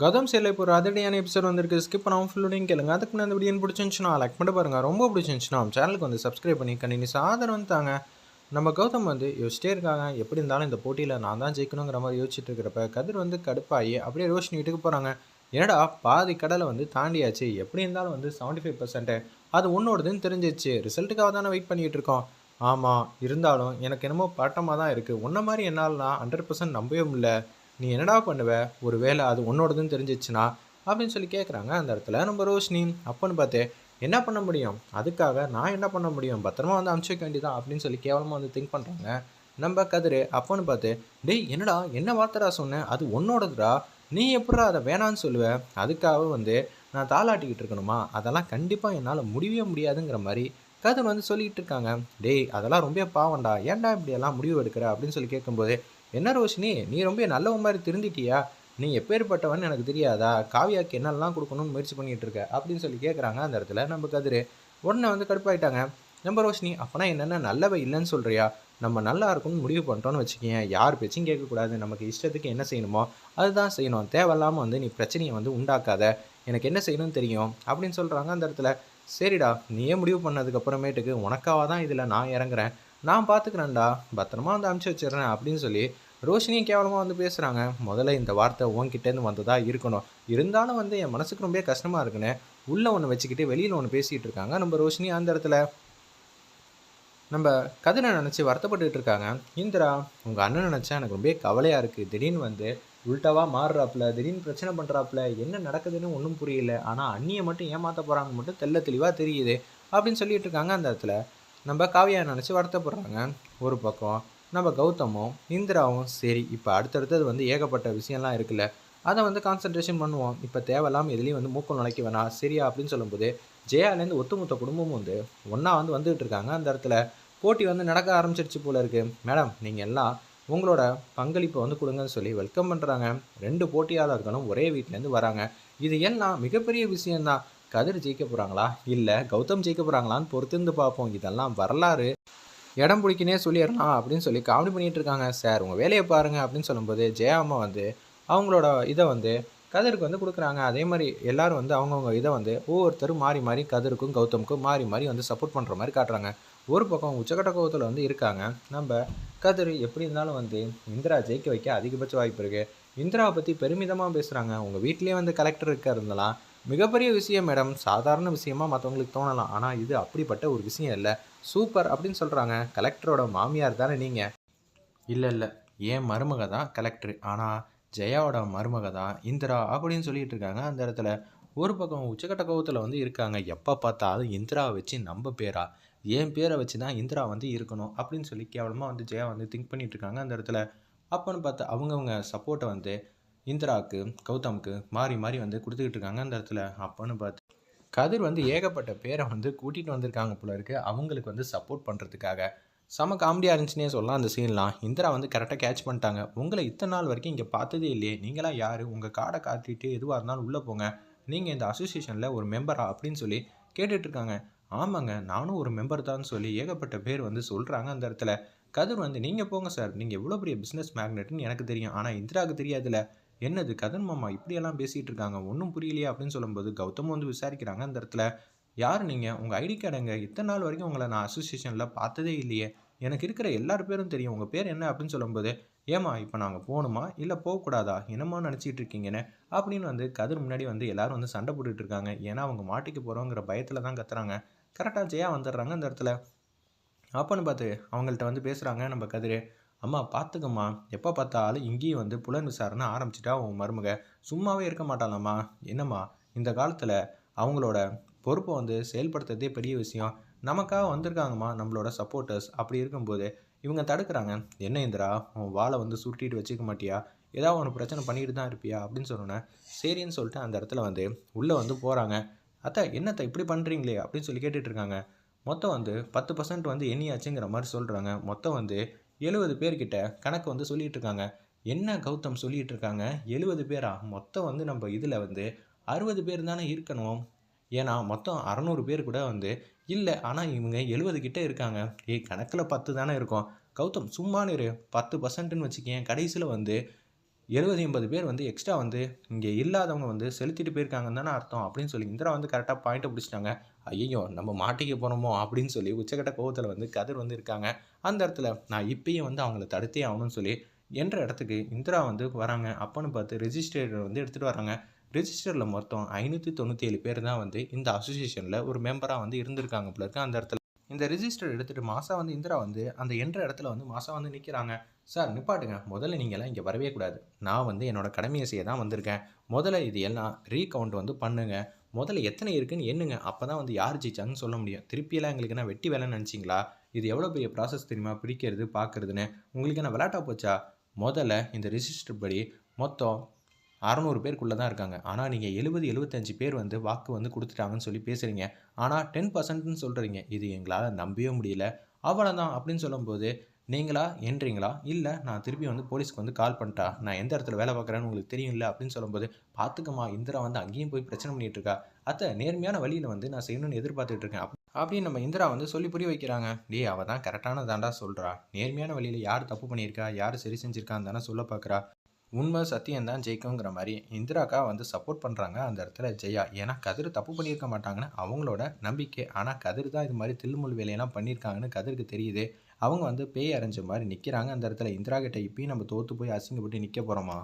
கௌதம் சேலை இப்போ ஒரு அதிரடியான எபிசோட் வந்திருக்கு. ஸ்கிப் பண்ணாமல் ஃபுல்லோடையும் கேளுங்க. அதுக்கு முன்னாடி இந்த வீடியோ பிடிச்சிருந்துச்சுன்னா லைக் பண்ணி பாருங்கள் ரொம்ப பிடிச்சிருந்துச்சுன்னா நம்ம சேனலுக்கு வந்து சப்ஸ்கிரைப் பண்ணி கண்டினியூஸ் ஆதரவு தாங்க. நம்ம கௌதம் வந்து யோசிச்சிட்டே இருக்காங்க. எப்படி இருந்தாலும் இந்த போட்டியில் நான் தான் ஜெயிக்கணுங்கிற மாதிரி யோசிச்சுட்டு இருக்கிறப்ப கதிர் வந்து கடுப்பாகி அப்படியே ரோஷினி வீட்டுக்கு போகிறாங்க என்னடா பாதி கடலை வந்து தாண்டியாச்சு. எப்படி இருந்தாலும் வந்து செவன்ட்டி ஃபைவ் பர்சன்ட்டு அது உன்னோடதுன்னு தெரிஞ்சிச்சு ரிசல்ட்டுக்காக தானே வெயிட் பண்ணிகிட்டு இருக்கோம். ஆமாம் இருந்தாலும் எனக்கு என்னமோ பட்டமாக தான் இருக்குது உன்ன மாதிரி என்னால்னா ஹண்ட்ரட் பர்சன்ட் நம்பவே முடியல. நீ என்னடா பண்ணுவ? ஒரு வேளை அது உன்னோடதுன்னு தெரிஞ்சிச்சுன்னா? அப்படின்னு சொல்லி கேட்குறாங்க அந்த இடத்துல. நம்ம ரோஷினி அப்போன்னு பார்த்து என்ன பண்ண முடியும்? அதுக்காக நான் என்ன பண்ண முடியும்? பத்திரமா வந்து அனுப்பிச்சு வைக்க வேண்டியதான் அப்படின்னு சொல்லி கேவலமாக வந்து திங்க் பண்ணுறாங்க நம்ம கதிர் அப்போன்னு பார்த்து டேய் என்னடா என்ன வார்த்தைடா சொன்னேன் அது உன்னோடதுடா. நீ எப்படா அதை வேணான்னு சொல்லுவ? அதுக்காக வந்து நான் தாளாட்டிக்கிட்டு இருக்கணுமா? அதெல்லாம் கண்டிப்பாக என்னால் முடியவே முடியாதுங்கிற மாதிரி கதிர் வந்து சொல்லிக்கிட்டு இருக்காங்க. டேய் அதெல்லாம் ரொம்ப பாவண்டா ஏன்டா இப்படியெல்லாம் முடிவு எடுக்கிற? அப்படின்னு சொல்லி கேட்கும்போது என்ன ரோஷினி நீ ரொம்ப நல்லவ மாதிரி திருந்திட்டியா? நீ எப்பேற்பட்டவன் எனக்கு தெரியாதா? காவியாக்கு என்னெல்லாம் கொடுக்கணும்னு முயற்சி பண்ணிகிட்டு இருக்க? அப்படின்னு சொல்லி கேட்குறாங்க அந்த இடத்துல நம்ம கதிர். உடனே வந்து கடுப்பாயிட்டாங்க. நம்ம ரோஷினி அப்போனா என்னென்ன நல்லவ இல்லைன்னு சொல்கிறியா நம்ம நல்லா இருக்கும்னு முடிவு பண்ணிட்டோன்னு வச்சுக்கேன் யார் பேச்சும் கேட்கக்கூடாது. நமக்கு இஷ்டத்துக்கு என்ன செய்யணுமோ அதுதான் செய்யணும். தேவையில்லாமல் வந்து நீ பிரச்சனையை வந்து உண்டாக்காத. எனக்கு என்ன செய்யணும்னு தெரியும்? அப்படின்னு சொல்கிறாங்க அந்த இடத்துல. சரிடா நீயே முடிவு பண்ணதுக்கப்புறமேட்டுக்கு உனக்காக தான் இதில் நான் இறங்குறேன். நான் பார்த்துக்கிறேன்டா பத்திரமா வந்து அனுப்பிச்சி வச்சிடுறேன் அப்படின்னு சொல்லி ரோஷினியும் கேவலமாக வந்து பேசுகிறாங்க முதல்ல இந்த வார்த்தை உன்கிட்டேருந்து வந்ததாக இருக்கணும். இருந்தாலும் வந்து என் மனசுக்கு ரொம்ப கஷ்டமாக இருக்குன்னு உள்ளே ஒன்று வச்சுக்கிட்டு வெளியில் ஒன்று பேசிகிட்டு இருக்காங்க. நம்ம ரோஷினி அந்த இடத்துல. நம்ம கதிரை நினச்சி வருத்தப்பட்டுட்டு இருக்காங்க. இந்திரா உங்கள் அண்ணன் நினச்சா எனக்கு ரொம்ப கவலையாக இருக்குது திடீர்னு வந்து உள்டாவா மாறுறாப்புல திடீர்னு பிரச்சனை பண்ணுறாப்புல என்ன நடக்குதுன்னு ஒன்றும் புரியல. ஆனால் அண்ணியை மட்டும் ஏமாற்ற போகிறாங்க மட்டும் தெல்ல தெளிவாக தெரியுது அப்படின்னு சொல்லிட்டு இருக்காங்க அந்த இடத்துல. நம்ம காவியா நினச்சி வருத்தப்படுறாங்க. ஒரு பக்கம் நம்ம கௌதமும் இந்திராவும் சரி இப்போ அடுத்தடுத்தது வந்து ஏகப்பட்ட விஷயம்லாம் இருக்குல்ல. அதை வந்து கான்சன்ட்ரேஷன் பண்ணுவோம். இப்போ தேவையில்லாமல் எதுலேயும் வந்து மூக்கம் நுழைக்க வேணாம். சரியா அப்படின்னு சொல்லும்போது ஜெயாலேருந்து ஒட்டுமொத்த குடும்பமும் வந்து ஒன்றா வந்து வந்துகிட்டு இருக்காங்க அந்த இடத்துல. போட்டி வந்து நடக்க ஆரம்பிச்சிருச்சு போல இருக்கு. மேடம் நீங்கள் எல்லாம் உங்களோட பங்களிப்பை வந்து கொடுங்கன்னு சொல்லி வெல்கம் பண்ணுறாங்க ரெண்டு போட்டியாளர்களும் ஒரே வீட்டிலேருந்து வராங்க. இது எல்லாம் மிகப்பெரிய விஷயந்தான் கதிர் ஜெயிக்க போகிறாங்களா இல்லை கௌதம் ஜெயிக்க போகிறாங்களான்னு பொறுத்திருந்து பார்ப்போம். இதெல்லாம் வரலாறு. இடம் பிடிக்கினே சொல்லிடலாம் அப்படின்னு சொல்லி காமெடி பண்ணிகிட்டு இருக்காங்க. சார் உங்கள் வேலையை பாருங்கள் அப்படின்னு சொல்லும்போது ஜெயா அம்மா வந்து அவங்களோட இதை வந்து கதிருக்கு வந்து கொடுக்குறாங்க. அதே மாதிரி எல்லாரும் வந்து அவங்கவுங்க இதை வந்து ஒவ்வொருத்தரும் மாறி மாறி கதிருக்கும் கௌதமுக்கும் மாறி மாறி வந்து சப்போர்ட் பண்ணுற மாதிரி காட்டுறாங்க. ஒரு பக்கம் உச்சக்கட்ட கோவத்தில் வந்து இருக்காங்க. நம்ம கதிர் எப்படி இருந்தாலும் வந்து இந்திரா ஜெயிக்க வைக்க அதிகபட்ச வாய்ப்பு இருக்குது இந்திராவை பற்றி பெருமிதமாக பேசுகிறாங்க உங்கள் வீட்லேயே வந்து கலெக்டர் இருக்கிறதுலாம் மிகப்பெரிய விஷயம் மேடம். சாதாரண விஷயமா மற்றவங்களுக்கு தோணலாம். ஆனால் இது அப்படிப்பட்ட ஒரு விஷயம் இல்லை. சூப்பர் அப்படின்னு சொல்கிறாங்க கலெக்டரோட மாமியார் தானே நீங்கள் இல்லை இல்லை. ஏன் மருமக தான் கலெக்டர். ஆனால் ஜெயாவோட மருமக தான் இந்திரா அப்படின்னு சொல்லிட்டு இருக்காங்க. அந்த இடத்துல ஒரு பக்கம் உச்சக்கட்ட கோவத்தில் வந்து இருக்காங்க. எப்போ பார்த்தாலும் இந்திராவை வச்சு நம்ம பேரா? என் பேரை வச்சு தான் இந்திரா வந்து இருக்கணும் அப்படின்னு சொல்லி கேவலமாக வந்து ஜெயா வந்து திங்க் பண்ணிட்டு இருக்காங்க. அந்த இடத்துல அப்போன்னு பார்த்தா அவங்கவுங்க சப்போர்ட்டை வந்து இந்திராவுக்கு கௌதமுக்கு மாறி மாறி வந்து கொடுத்துக்கிட்டு இருக்காங்க அந்த இடத்துல. அப்போன்னு பார்த்து கதிர் வந்து ஏகப்பட்ட பேரை வந்து கூட்டிகிட்டு வந்திருக்காங்க போல இருக்கு. அவங்களுக்கு வந்து சப்போர்ட் பண்ணுறதுக்காக செம காமெடியாக இருந்துச்சுன்னே சொல்லலாம் அந்த சீன்லாம் இந்திரா வந்து கரெக்டாக கேட்ச் பண்ணிட்டாங்க. உங்களை இத்தனை நாள் வரைக்கும் இங்கே பார்த்ததே இல்லையே. நீங்களாம் யார்? உங்கள் கார்டை காத்திட்டு எதுவாக இருந்தாலும் உள்ளே போங்க. நீங்கள் இந்த அசோசியேஷனில் ஒரு மெம்பரா அப்படின்னு சொல்லி கேட்டுட்ருக்காங்க ஆமாங்க நானும் ஒரு மெம்பர் தான் சொல்லி ஏகப்பட்ட பேர் வந்து சொல்கிறாங்க அந்த இடத்துல. கதிர் வந்து நீங்கள் போங்க சார். நீங்கள் எவ்வளோ பெரிய பிஸ்னஸ் மேக்னெட்னு எனக்கு தெரியும். ஆனால் இந்திராவுக்கு தெரியாதுல்ல. என்னது கதன் மாமா இப்படியெல்லாம் பேசிகிட்டு இருக்காங்க ஒன்றும் புரியலையா அப்படின்னு சொல்லும்போது கௌதம் வந்து விசாரிக்கிறாங்க அந்த இடத்துல. யார் நீங்கள் உங்கள் ஐடி கார்டுங்க இத்தனை நாள் வரைக்கும் உங்களை நான் அசோசியேஷனில் பார்த்ததே இல்லையே. எனக்கு இருக்கிற எல்லார் பேரும் தெரியும். உங்கள் பேர் என்ன அப்படின்னு சொல்லும்போது ஏமா இப்போ நாங்கள் போகணுமா? இல்லை போகக்கூடாதா? என்னமா நினச்சிட்டு இருக்கீங்கன்னு அப்படின்னு வந்து கதிர் முன்னாடி வந்து எல்லாரும் வந்து சண்டை போட்டுட்டு இருக்காங்க ஏன்னா அவங்க மாட்டிக்க போகிறோங்கிற பயத்தில் தான் கத்துறாங்க. கரெக்டாக ஜெயா வந்துடுறாங்க அந்த இடத்துல. அப்போன்னு பார்த்து அவங்கள்ட்ட வந்து பேசுகிறாங்க நம்ம கதிர். அம்மா பார்த்துக்கம்மா எப்போ பார்த்தாலும் இங்கேயும் வந்து புலன் விசாரணை ஆரம்பிச்சிட்டா உன் மருமக. சும்மாவே இருக்க மாட்டாளாம்மா. என்னம்மா இந்த காலத்தில் அவங்களோட பொறுப்பை வந்து செயல்படுத்துறதே பெரிய விஷயம். நமக்காக வந்திருக்காங்கம்மா நம்மளோட சப்போர்ட்டர்ஸ் அப்படி இருக்கும்போது இவங்க தடுக்கிறாங்க. என்ன இந்திரா உன் வாளை வந்து சுருட்டிட்டு வச்சுக்க மாட்டியா? ஏதாவது ஒன்று பிரச்சனை பண்ணிட்டு தான் இருப்பியா? அப்படின்னு சொன்னோன்னே சரின்னு சொல்லிட்டு அந்த இடத்துல வந்து உள்ளே வந்து போகிறாங்க அத்தை என்னத்தை இப்படி பண்ணுறீங்களே அப்படின்னு சொல்லி கேட்டுட்ருக்காங்க மொத்தம் வந்து பத்து பர்சன்ட் வந்து எண்ணியாச்சுங்கிற மாதிரி சொல்கிறாங்க மொத்தம் வந்து எழுபது பேர்கிட்ட கணக்கு வந்து சொல்லிகிட்ருக்காங்க. என்ன கௌதம் சொல்லிகிட்டு இருக்காங்க எழுபது பேரா? மொத்தம் வந்து நம்ம இதில் வந்து அறுபது பேர் தானே இருக்கணும். ஏன்னா மொத்தம் அறநூறு பேர் கூட வந்து இல்லை. ஆனால் இவங்க எழுபது கிட்டே இருக்காங்க. ஏய் கணக்கில் பத்து தானே இருக்கும். கௌதம் சும்மானு இரு. பத்து பர்சன்ட்டுன்னு வச்சுக்கேன். கடைசியில் வந்து எழுபது எண்பது பேர் வந்து எக்ஸ்ட்ரா வந்து இங்கே இல்லாதவங்க வந்து செலுத்திட்டு போயிருக்காங்கன்னு தானே அர்த்தம் அப்படின்னு சொல்லி இந்திரா வந்து கரெக்டாக பாயிண்ட்டை பிடிச்சிட்டாங்க. ஐயோ நம்ம மாட்டிக்க போகிறோமோ அப்படின்னு சொல்லி உச்சக்கட்ட கோவத்தில் வந்து கதிர் வந்து இருக்காங்க. அந்த இடத்துல நான் இப்பயும் வந்து அவங்கள தடுத்தே ஆகணும்னு சொல்லி என்ற இடத்துக்கு இந்திரா வந்து வராங்க. அப்போன்னு பார்த்து ரெஜிஸ்ட்ரேட்டர் வந்து எடுத்துகிட்டு வராங்க. ரெஜிஸ்டரில் மொத்தம் ஐநூற்றி தொண்ணூற்றி ஏழு பேர் தான் வந்து இந்த அசோசியேஷனில் ஒரு மெம்பராக வந்து இருந்திருக்காங்க போல இருக்கு. அந்த இடத்துல இந்த ரிஜிஸ்டர் எடுத்துகிட்டு மாசா வந்து இந்திரா வந்து அந்த என்ற இடத்துல வந்து மாசா வந்து நிற்கிறாங்க சார் நிப்பாட்டுங்க. முதல்ல நீங்கள்லாம் இங்கே வரவே கூடாது. நான் வந்து என்னோட கடமையை செய்ய தான் வந்திருக்கேன். முதல்ல இது எல்லாம் ரீகவுண்ட் வந்து பண்ணுங்க. முதல்ல எத்தனை இருக்குன்னு எண்ணுங்க. அப்போ தான் வந்து யார் ஜெயிச்சாங்கன்னு சொல்ல முடியும். திருப்பியெல்லாம் எங்களுக்கு என்ன வெட்டி வேலைன்னு நினச்சிங்களா? இது எவ்வளோ பெரிய ப்ராசஸ் தெரியுமா? பிடிக்கிறது பார்க்குறதுன்னு. உங்களுக்கு என்ன விளாட்டா போச்சா? முதல்ல இந்த ரிஜிஸ்டர் படி மொத்தம் அறநூறு பேருக்குள்ளே தான் இருக்காங்க. ஆனால் நீங்கள் எழுபது எழுபத்தஞ்சு பேர் வந்து வாக்கு வந்து கொடுத்துட்டாங்கன்னு சொல்லி பேசுகிறீங்க ஆனால் டென் பர்சன்ட்னு சொல்கிறீங்க இது எங்களால் நம்பவே முடியல. அவ்வளோதான் அப்படின்னு சொல்லும்போது நீங்களா என்றீங்களா? இல்லை நான் திருப்பி வந்து போலீஸ்க்கு வந்து கால் பண்ணிட்டா? நான் எந்த இடத்துல வேலை பார்க்குறேன்னு உங்களுக்கு தெரியும்ல? அப்படின்னு சொல்லும்போது பார்த்துக்கம்மா இந்திரா வந்து அங்கேயும் போய் பிரச்சனை பண்ணிகிட்டு இருக்கா? அத்தை நேர்மையான வழியில் வந்து நான் செய்யணும்னு எதிர்பார்த்துட்டு இருக்கேன். அப்படின்னு நம்ம இந்திரா வந்து சொல்லி புரிய வைக்கிறாங்க. டே அவள் தான் கரெக்டான தாண்டா சொல்கிறா நேர்மையான வழியில் யார் தப்பு பண்ணியிருக்கா? யார் சரி செஞ்சுருக்கான்னு தானே சொல்ல பார்க்குறா உண்மை சத்தியம் தான் ஜெயிக்குங்கிற மாதிரி இந்திராக்கா வந்து சப்போர்ட் பண்ணுறாங்க அந்த இடத்துல ஜெயா. ஏன்னா கதிர் தப்பு பண்ணியிருக்க மாட்டாங்கன்னு அவங்களோட நம்பிக்கை. ஆனால் கதிர் தான் இது மாதிரி தில்முள் வேலையெல்லாம் பண்ணியிருக்காங்கன்னு கதிருக்கு தெரியுது. அவங்க வந்து பேய் அரைஞ்ச மாதிரி நிற்கிறாங்க அந்த இடத்துல. இந்திரா கிட்ட இப்பயும் நம்ம தோற்று போய் அசிங்கப்பட்டு நிற்க போகிறோமா